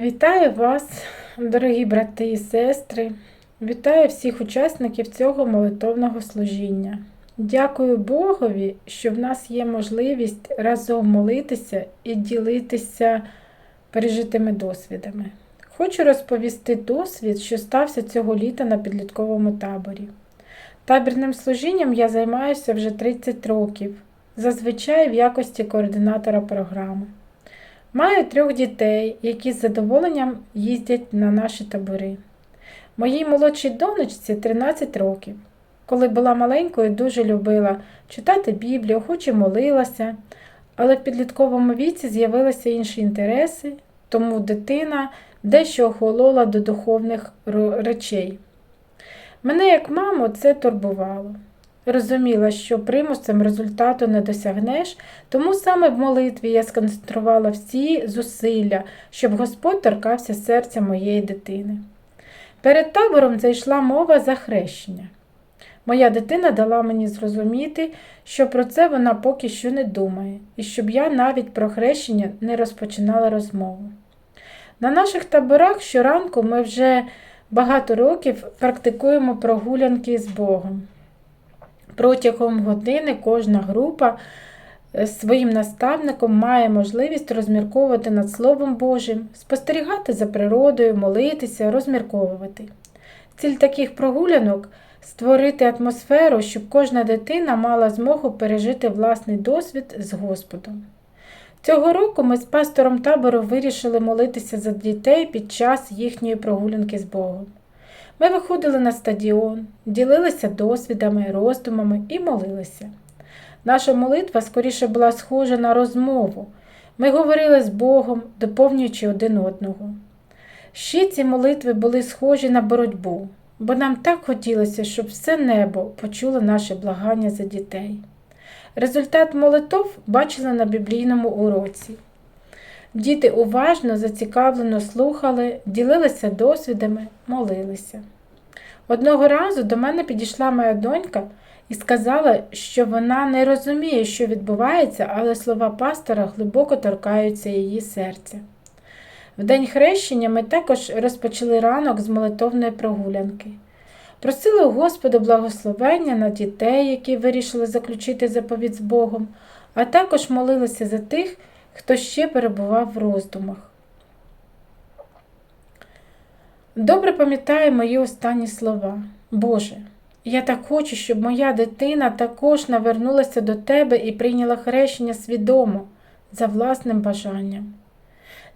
Вітаю вас, дорогі брати і сестри. Вітаю всіх учасників цього молитовного служіння. Дякую Богові, що в нас є можливість разом молитися і ділитися пережитими досвідами. Хочу розповісти досвід, що стався цього літа на підлітковому таборі. Табірним служінням я займаюся вже 30 років, зазвичай в якості координатора програми. Маю трьох дітей, які з задоволенням їздять на наші табори. Моїй молодшій донечці 13 років. Коли була маленькою, дуже любила читати Біблію, хоч і молилася, але в підлітковому віці з'явилися інші інтереси, тому дитина дещо охолола до духовних речей. Мене, як маму, це турбувало. Розуміла, що примусом результату не досягнеш, тому саме в молитві я сконцентрувала всі зусилля, щоб Господь торкався серця моєї дитини. Перед табором зайшла мова за хрещення. Моя дитина дала мені зрозуміти, що про це вона поки що не думає, і щоб я навіть про хрещення не розпочинала розмову. На наших таборах щоранку ми вже багато років практикуємо прогулянки з Богом. Протягом години кожна група своїм наставником має можливість розмірковувати над Словом Божим, спостерігати за природою, молитися, розмірковувати. Ціль таких прогулянок створити атмосферу, щоб кожна дитина мала змогу пережити власний досвід з Господом. Цього року ми з пастором табору вирішили молитися за дітей під час їхньої прогулянки з Богом. Ми виходили на стадіон, ділилися досвідами, роздумами і молилися. Наша молитва скоріше була схожа на розмову. Ми говорили з Богом, доповнюючи один одного. Ще ці молитви були схожі на боротьбу, бо нам так хотілося, щоб все небо почуло наше благання за дітей. Результат молитов бачили на біблійному уроці. Діти уважно, зацікавлено слухали, ділилися досвідами, молилися. Одного разу до мене підійшла моя донька і сказала, що вона не розуміє, що відбувається, але слова пастора глибоко торкаються її серця. В день хрещення ми також розпочали ранок з молитовної прогулянки. Просили у Господа благословення на дітей, які вирішили заключити заповідь з Богом, а також молилися за тих, хто ще перебував в роздумах. Добре пам'ятаю мої останні слова. Боже, я так хочу, щоб моя дитина також навернулася до Тебе і прийняла хрещення свідомо, за власним бажанням.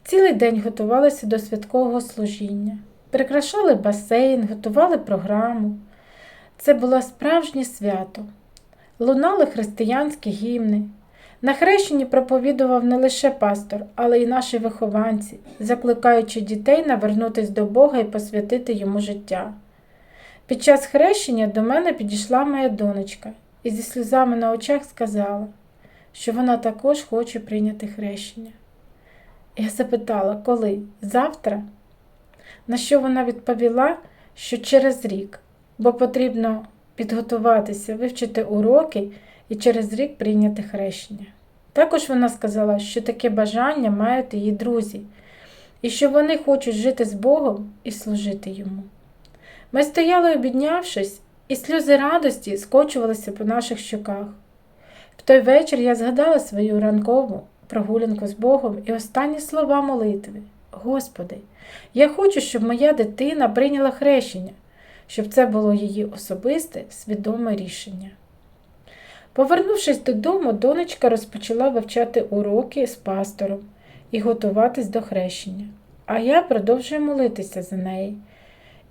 Цілий день готувалися до святкового служіння, прикрашали басейн, готували програму. Це було справжнє свято. Лунали християнські гімни. На хрещенні проповідував не лише пастор, але й наші вихованці, закликаючи дітей навернутися до Бога і посвятити йому життя. Під час хрещення до мене підійшла моя донечка і зі сльозами на очах сказала, що вона також хоче прийняти хрещення. Я запитала, коли? Завтра? На що вона відповіла, що через рік, бо потрібно підготуватися, вивчити уроки і через рік прийняти хрещення. Також вона сказала, що таке бажання мають її друзі, і що вони хочуть жити з Богом і служити йому. Ми стояли, обіднявшись, і сльози радості скочувалися по наших щоках. В той вечір я згадала свою ранкову прогулянку з Богом і останні слова молитви. Господи, я хочу, щоб моя дитина прийняла хрещення, щоб це було її особисте, свідоме рішення. Повернувшись додому, донечка розпочала вивчати уроки з пастором і готуватись до хрещення, а я продовжую молитися за неї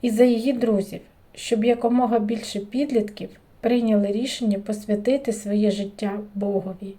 і за її друзів, щоб якомога більше підлітків прийняли рішення посвятити своє життя Богові.